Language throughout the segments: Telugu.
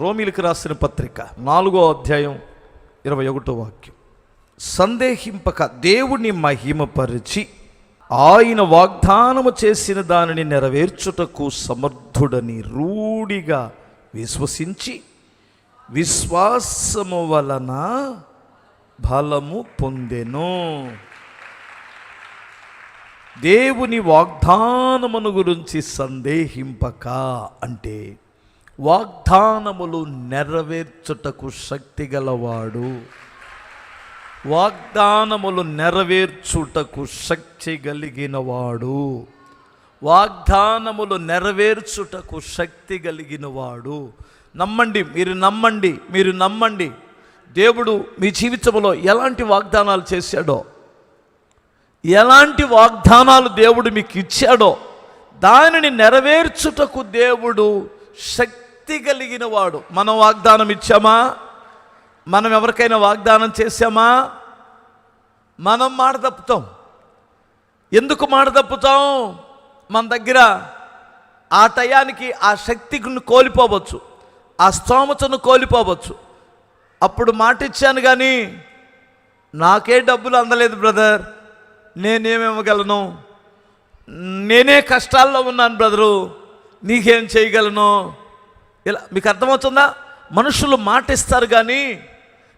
రోమిలకు రాసిన పత్రిక నాలుగో అధ్యాయం ఇరవై ఒకటో వాక్యం. సందేహింపక దేవుని మహిమపరిచి ఆయన వాగ్దానము చేసిన దానిని నెరవేర్చుటకు సమర్థుడని రూఢిగా విశ్వసించి విశ్వాసము వలన బలము పొందెను. దేవుని వాగ్దానమును గురించి సందేహింపక అంటే వాగ్దానములు నెరవేర్చుటకు శక్తి గలవాడు వాగ్దానములు నెరవేర్చుటకు శక్తి కలిగినవాడు. వాగ్దానములు నెరవేర్చుటకు శక్తి కలిగినవాడు. నమ్మండి మీరు నమ్మండి మీరు నమ్మండి. దేవుడు మీ జీవితంలో ఎలాంటి వాగ్దానాలు చేశాడో ఎలాంటి వాగ్దానాలు దేవుడు మీకు ఇచ్చాడో దానిని నెరవేర్చుటకు దేవుడు శక్తి కలిగిన వాడు. మనం వాగ్దానం ఇచ్చామా? మనం ఎవరికైనా వాగ్దానం చేశామా? మనం మాట తప్పుతాం. ఎందుకు మాట తప్పుతాం? మన దగ్గర ఆ టయానికి ఆ శక్తిని కోల్పోవచ్చు. ఆ స్తోమతను కోల్పోవచ్చు. అప్పుడు మాట ఇచ్చాను కానీ నాకే డబ్బులు అందలేదు బ్రదర్. నేనేమివ్వగలను? నేనే కష్టాల్లో ఉన్నాను బ్రదరు. నీకేం చేయగలను? ఇలా మీకు అర్థమవుతుందా? మనుషులు మాటిస్తారు కానీ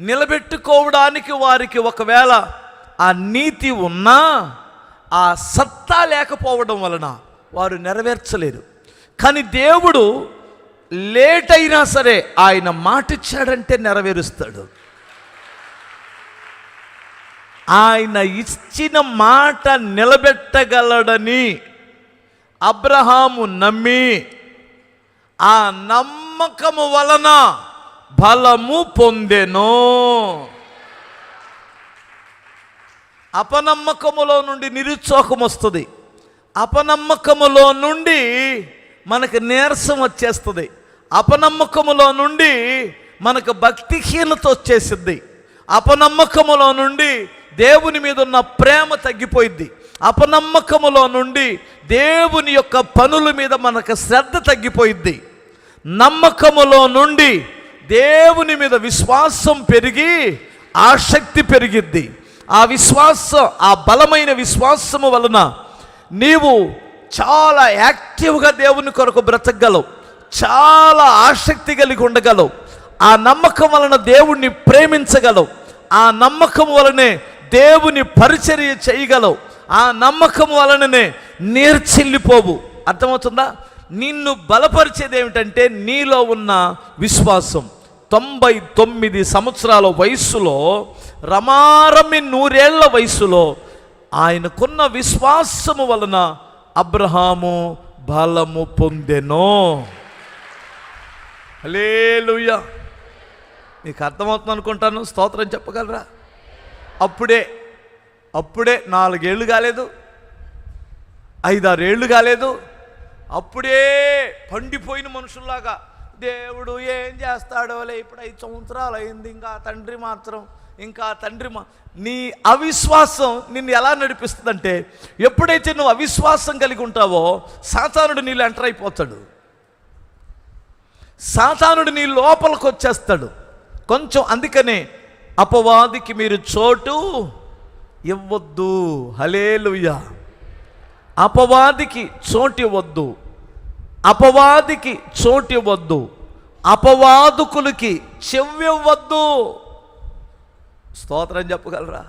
నిలబెట్టుకోవడానికి వారికి ఒకవేళ ఆ నీతి ఉన్నా ఆ సత్తా లేకపోవడం వలన వారు నెరవేర్చలేరు. కానీ దేవుడు లేట్ అయినా సరే ఆయన మాటిచ్చాడంటే నెరవేరుస్తాడు. ఆయన ఇచ్చిన మాట నిలబెట్టగలడని అబ్రహాము నమ్మి ఆ నమ్మకము వలన బలము పొందెను. అపనమ్మకములో నుండి నిరుత్సాహం వస్తుంది. అపనమ్మకములో నుండి మనకు నీరసం వచ్చేస్తుంది. అపనమ్మకములో నుండి మనకు భక్తిహీనత వచ్చేసిద్ది. అపనమ్మకములో నుండి దేవుని మీద ఉన్న ప్రేమ తగ్గిపోయింది అపనమ్మకములో నుండి దేవుని యొక్క పనుల మీద మనకు శ్రద్ధ తగ్గిపోయింది నమ్మకములో నుండి దేవుని మీద విశ్వాసం పెరిగి ఆసక్తి పెరిగిద్ది. ఆ విశ్వాసం ఆ బలమైన విశ్వాసము వలన నీవు చాలా యాక్టివ్గా దేవుని కొరకు బ్రతకగలవు. చాలా ఆసక్తి కలిగి ఉండగలవు. ఆ నమ్మకం వలన దేవుణ్ణి ప్రేమించగలవు. ఆ నమ్మకం వలనే దేవుని పరిచర్య చేయగలవు. ఆ నమ్మకం వలననే నేర్చిల్లిపోవు. అర్థమవుతుందా? నిన్ను బలపరిచేది ఏమిటంటే నీలో ఉన్న విశ్వాసం. తొంభై తొమ్మిది సంవత్సరాల వయస్సులో రమారమి నూరేళ్ళ వయసులో ఆయనకున్న విశ్వాసము వలన అబ్రహాము బలము పొందెనో. హలేలుయ్యా నీకు అర్థమవుతుంది అనుకుంటాను స్తోత్రం చెప్పగలరా? అప్పుడే అప్పుడే నాలుగేళ్ళు కాలేదు. ఐదారేళ్ళు కాలేదు. అప్పుడే పండిపోయిన మనుషుల్లాగా దేవుడు ఏం చేస్తాడోలే ఇప్పుడు ఐదు సంవత్సరాలు అయింది ఇంకా తండ్రి మాత్రం ఇంకా తండ్రి మా నీ అవిశ్వాసం నిన్ను ఎలా నడిపిస్తుందంటే ఎప్పుడైతే నువ్వు అవిశ్వాసం కలిగి ఉంటావో సాతానుడు నీళ్ళు ఎంటర్ అయిపోతాడు. సాతానుడు నీ లోపలికి వచ్చేస్తాడు కొంచెం అందుకనే అపవాదికి మీరు చోటు ఇవ్వద్దు. హలేలుయ్యా అపవాదికి చోటు అపవాదికి చోటు ఇవ్వద్దు అపవాదుకులకి చెవివ్వద్దు. స్తోత్రం చెప్పగలరా?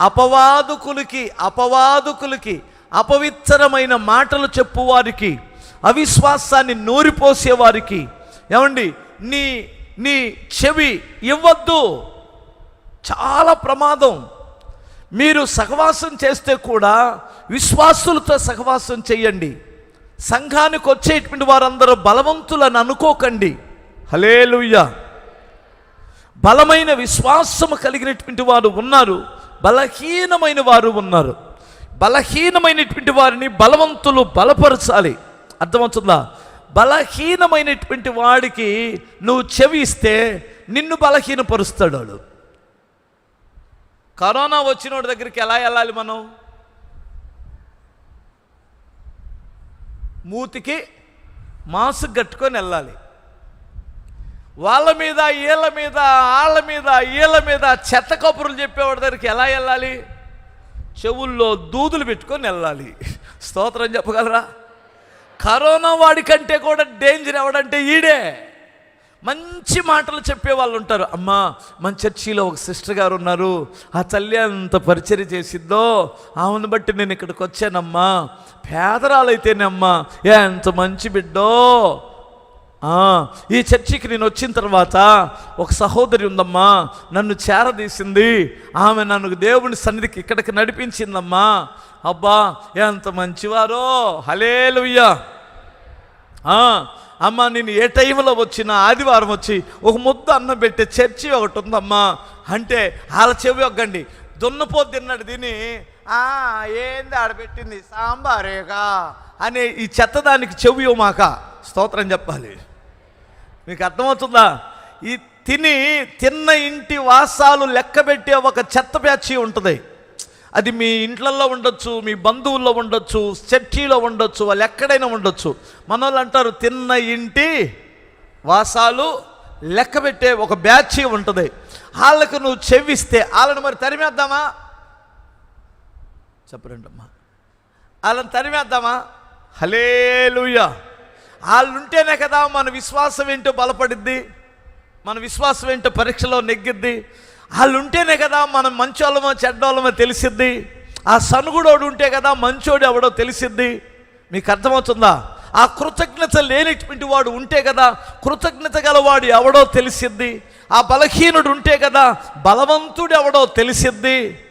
అపవాదుకులకి అపవాదుకులకి అపవిత్రమైన మాటలు చెప్పువారికి అవిశ్వాసాన్ని నూరిపోసేవారికి ఏమండి నీ నీ చెవి ఇవ్వద్దు. చాలా ప్రమాదం. మీరు సహవాసం చేస్తే కూడా విశ్వాసులతో సహవాసం చేయండి. సంఘానికి వచ్చేటువంటి వారందరూ బలవంతులని అనుకోకండి. హలేలుయ్య బలమైన విశ్వాసము కలిగినటువంటి వారు ఉన్నారు. బలహీనమైన వారు ఉన్నారు. బలహీనమైనటువంటి వారిని బలవంతులు బలపరచాలి. అర్థమవుతుందా? బలహీనమైనటువంటి వాడికి నువ్వు చెవి ఇస్తే నిన్ను బలహీనపరుస్తాడు వాడు. కరోనా వచ్చినోడి దగ్గరికి ఎలా వెళ్ళాలి మనం? మూతికి మాస్క్ కట్టుకొని వెళ్ళాలి. వాళ్ళ మీద వీళ్ళ మీద వాళ్ళ మీద వీళ్ళ మీద చెత్త కబుర్లు చెప్పేవాడి దగ్గరికి ఎలా వెళ్ళాలి? చెవుల్లో దూదులు పెట్టుకొని వెళ్ళాలి. స్తోత్రం చెప్పగలరా? కరోనా వాడికంటే కూడా డేంజర్ ఎవడంటే ఈడే. మంచి మాటలు చెప్పే వాళ్ళు ఉంటారు. అమ్మా మన చర్చిలో ఒక సిస్టర్ గారు ఉన్నారు. ఆ తల్లి అంత పరిచర్య చేసిద్దో? ఆమెను బట్టి నేను ఇక్కడికి వచ్చానమ్మా. పేదరాలైతేనమ్మా. ఎంత మంచి బిడ్డో. ఆ, ఈ చర్చికి నేను వచ్చిన తర్వాత ఒక సహోదరి ఉందమ్మా. నన్ను చేరదీసింది. ఆమె నన్ను దేవుని సన్నిధికి ఇక్కడికి నడిపించిందమ్మా. అబ్బా ఎంత మంచివారో. హలేలుయ్యా ఆ, అమ్మ నేను ఏ టైంలో వచ్చినా ఆదివారం వచ్చి ఒక ముద్ద అన్నం పెట్టే చర్చి ఒకటి ఉందమ్మా. అంటే వాళ్ళ చెవి ఒగ్గండి. దున్నపోతు తిన్నాడు తిని "ఆ, ఏంది ఆడబెట్టింది సాంబారేగా? అనే ఈ చెత్తదానికి చెవి మాక స్తోత్రం చెప్పాలి. మీకు అర్థమవుతుందా? ఈ తిని తిన్న ఇంటి వాసాలు లెక్కబెట్టే ఒక చెత్త ప్యాచి ఉంటుంది. అది మీ ఇంట్లల్లో ఉండొచ్చు మీ బంధువుల్లో ఉండొచ్చు చర్చిలో ఉండొచ్చు వాళ్ళు ఎక్కడైనా ఉండొచ్చు. మన వాళ్ళు అంటారు తిన్న ఇంటి వాసాలు లెక్కబెట్టే ఒక బ్యాచి ఉంటుంది. వాళ్ళకు నువ్వు చెవిస్తే వాళ్ళని మరి తరిమేద్దామా? చెప్పరండమ్మా. వాళ్ళని తరిమేద్దామా? హలేలుయ్యా వాళ్ళు ఉంటేనే కదా మన విశ్వాసం ఏంటో బలపడిద్ది మన విశ్వాసం ఏంటో పరీక్షలో నెగ్గిద్ది. వాళ్ళు ఉంటేనే కదా మనం మంచోళ్ళమో చెడ్డోళ్ళమో తెలిసిద్ది. ఆ సనుగుడోడు ఉంటే కదా మంచోడు ఎవడో తెలిసిద్ది. మీకు అర్థమవుతుందా? ఆ కృతజ్ఞత లేనిటువంటి వాడు ఉంటే కదా కృతజ్ఞత గలవాడు ఎవడో తెలిసిద్ది. ఆ బలహీనుడు ఉంటే కదా బలవంతుడు ఎవడో తెలిసిద్ది.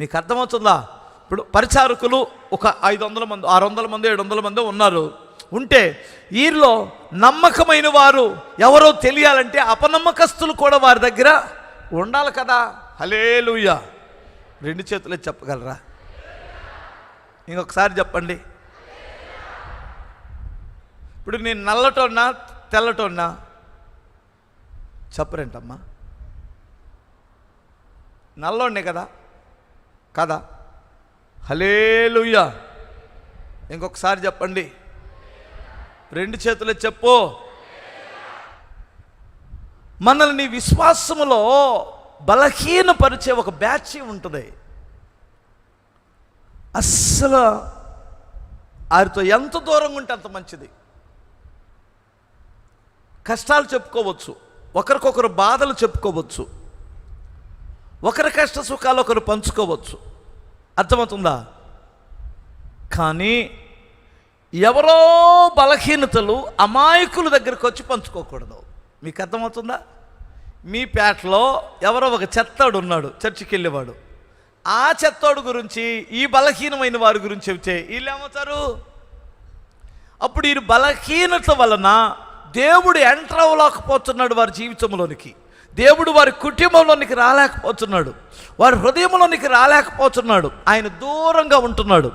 మీకు అర్థమవుతుందా? ఇప్పుడు పరిచారకులు ఒక ఐదు వందల మంది ఆరు వందల మంది ఏడు వందల మంది ఉన్నారు. ఉంటే వీరిలో నమ్మకమైన వారు ఎవరో తెలియాలంటే అపనమ్మకస్తులు కూడా వారి దగ్గర ఉండాలి కదా. హలేలుయ్య రెండు చేతులే చెప్పగలరా? ఇంకొకసారి చెప్పండి. ఇప్పుడు నేను నల్లటోన్నా తెల్లటోన్నా? చెప్పరేంటమ్మా? నల్లోనే కదా? కదా? హలేలుయ్యా ఇంకొకసారి చెప్పండి. రెండు చేతులు చెప్పు. మనల్ని విశ్వాసములో బలహీనపరిచే ఒక బ్యాచ్ ఉంటుంది. అస్సలు వారితో ఎంత దూరంగా ఉంటే అంత మంచిది. కష్టాలు చెప్పుకోవచ్చు ఒకరికొకరు బాధలు చెప్పుకోవచ్చు ఒకరి కష్ట సుఖాలు ఒకరు పంచుకోవచ్చు. అర్థమవుతుందా? కానీ ఎవరో బలహీనతలు అమాయకుల దగ్గరికి వచ్చి పంచుకోకూడదు. మీకు అర్థమవుతుందా? మీ పేటలో ఎవరో ఒక చెత్తాడు ఉన్నాడు చర్చికి వెళ్ళేవాడు ఆ చెత్తోడు గురించి ఈ బలహీనమైన వారి గురించి చెబితే వీళ్ళు ఏమవుతారు అప్పుడు ఈ బలహీనత వలన దేవుడు ఎంటర్ అవ్వలేకపోతున్నాడు వారి జీవితంలోనికి. దేవుడు వారి కుటుంబంలోనికి రాలేకపోతున్నాడు. వారి హృదయంలోనికి రాలేకపోతున్నాడు. ఆయన దూరంగా ఉంటున్నాడు.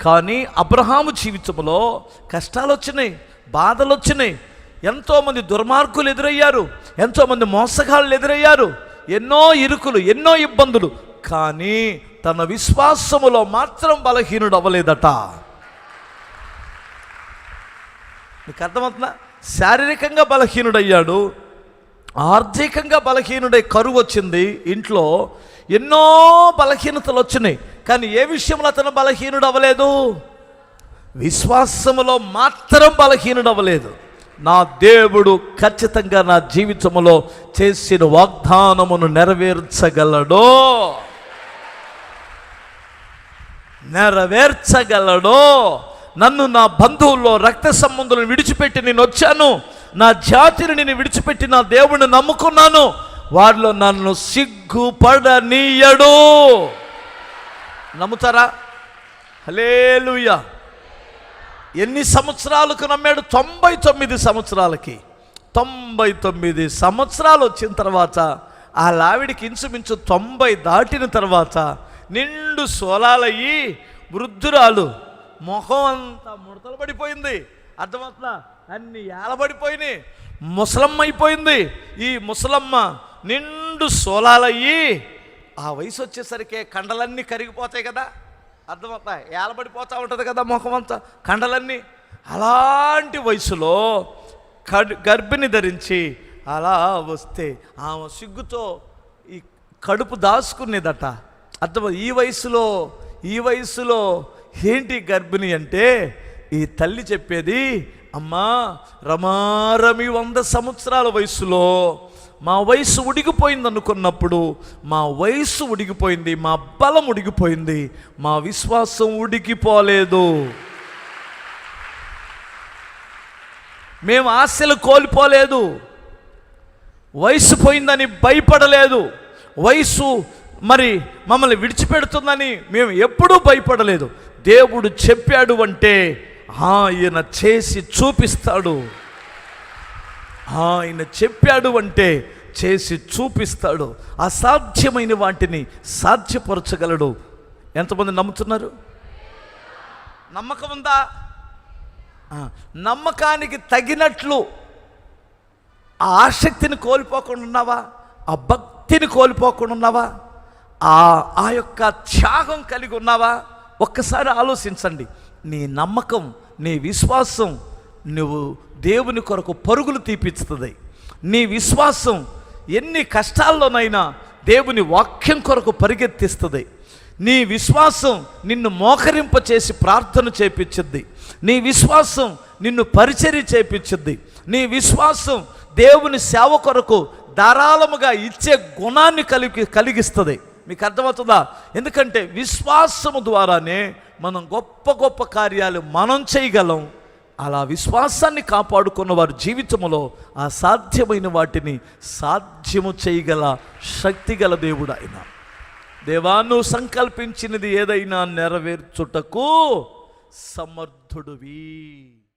కానీ అబ్రహాము జీవితంలో కష్టాలు వచ్చినాయి బాధలు వచ్చినాయి ఎంతోమంది దుర్మార్గులు ఎదురయ్యారు ఎంతోమంది మోసగాళ్ళు ఎదురయ్యారు ఎన్నో ఇరుకులు ఎన్నో ఇబ్బందులు కానీ తన విశ్వాసములో మాత్రం బలహీనుడు అవ్వలేదట. నీకు అర్థమవుతుందా? శారీరకంగా బలహీనుడయ్యాడు ఆర్థికంగా బలహీనుడై కరువు వచ్చింది ఇంట్లో ఎన్నో బలహీనతలు వచ్చినాయి కానీ ఏ విషయంలో అతను బలహీనుడు అవ్వలేదు? విశ్వాసములో మాత్రం బలహీనుడు అవ్వలేదు. నా దేవుడు ఖచ్చితంగా నా జీవితంలో చేసిన వాగ్దానమును నెరవేర్చగలడో? నెరవేర్చగలడో? నన్ను నా బంధువుల్లో రక్త సంబంధులను విడిచిపెట్టి నేను వచ్చాను. నా జాతిని నేను విడిచిపెట్టి నా దేవుడిని నమ్ముకున్నాను. వారిలో నన్ను సిగ్గుపడనీయడు. నమ్ముతారా? హలేలుయా ఎన్ని సంవత్సరాలకు నమ్మాడు? తొంభై తొమ్మిది సంవత్సరాలకి. తొంభై తొమ్మిది సంవత్సరాలు వచ్చిన తర్వాత ఆ లావిడికి ఇంచుమించు తొంభై దాటిన తర్వాత నిండు సోలాలయ్యి వృద్ధురాలు మొహం అంతా ముడతలు పడిపోయింది. అర్థమవుతుందా? అన్ని ఏలబడిపోయినాయి. ముసలమ్మ అయిపోయింది. ఈ ముసలమ్మ నిండు సోలాలయ్యి ఆ వయసు వచ్చేసరికి కండలన్నీ కరిగిపోతాయి కదా. అర్థమవుతా ఏలబడిపోతూ ఉంటుంది కదా ముఖం అంతా కండలన్నీ. అలాంటి వయసులో కడు గర్భిణి ధరించి అలా వస్తే ఆమె సిగ్గుతో ఈ కడుపు దాచుకునేదట. అర్థం ఈ వయసులో ఈ వయసులో ఏంటి గర్భిణి అంటే ఈ తల్లి చెప్పేది అమ్మా రమారమి వంద సంవత్సరాల వయసులో మా వయసు ఉడిగిపోయింది అనుకున్నప్పుడు మా వయసు ఉడిగిపోయింది మా బలం ఉడిగిపోయింది మా విశ్వాసం ఉడికిపోలేదు. మేము ఆశలు కోల్పోలేదు. వయసు పోయిందని భయపడలేదు. వయసు మరి మమ్మల్ని విడిచిపెడుతుందని మేము ఎప్పుడూ భయపడలేదు. దేవుడు చెప్పాడు అంటే ఆయన చేసి చూపిస్తాడు. ఆయన చెప్పాడు అంటే చేసి చూపిస్తాడు. అసాధ్యమైన వాటిని సాధ్యపరచగలడు. ఎంతమంది నమ్ముతున్నారు? నమ్మకం ఉందా? నమ్మకానికి తగినట్లు ఆ ఆసక్తిని కోల్పోకుండా ఉన్నావా? ఆ భక్తిని కోల్పోకుండా ఉన్నావా? ఆ ఆ యొక్క త్యాగం కలిగి ఉన్నావా? ఒక్కసారి ఆలోచించండి. నీ నమ్మకం నీ విశ్వాసం నువ్వు దేవుని కొరకు పరుగులు తీపిస్తుంది. నీ విశ్వాసం ఎన్ని కష్టాల్లోనైనా దేవుని వాక్యం కొరకు పరిగెత్తిస్తుంది. నీ విశ్వాసం నిన్ను మోకరింప చేసి ప్రార్థన చేపించింది నీ విశ్వాసం నిన్ను పరిచర్య చేపించింది నీ విశ్వాసం దేవుని సేవ కొరకు ధారాళముగా ఇచ్చే గుణాన్ని కలిగి కలిగిస్తుంది. మీకు అర్థమవుతుందా? ఎందుకంటే విశ్వాసము ద్వారానే మనం గొప్ప గొప్ప కార్యాలు మనం చేయగలం. అలా విశ్వాసాన్ని కాపాడుకున్న వారి జీవితంలో అసాధ్యమైన వాటిని సాధ్యము చేయగల శక్తిగల దేవుడు ఆయన. దేవాను సంకల్పించినది ఏదైనా నెరవేర్చుటకు సమర్థుడివి.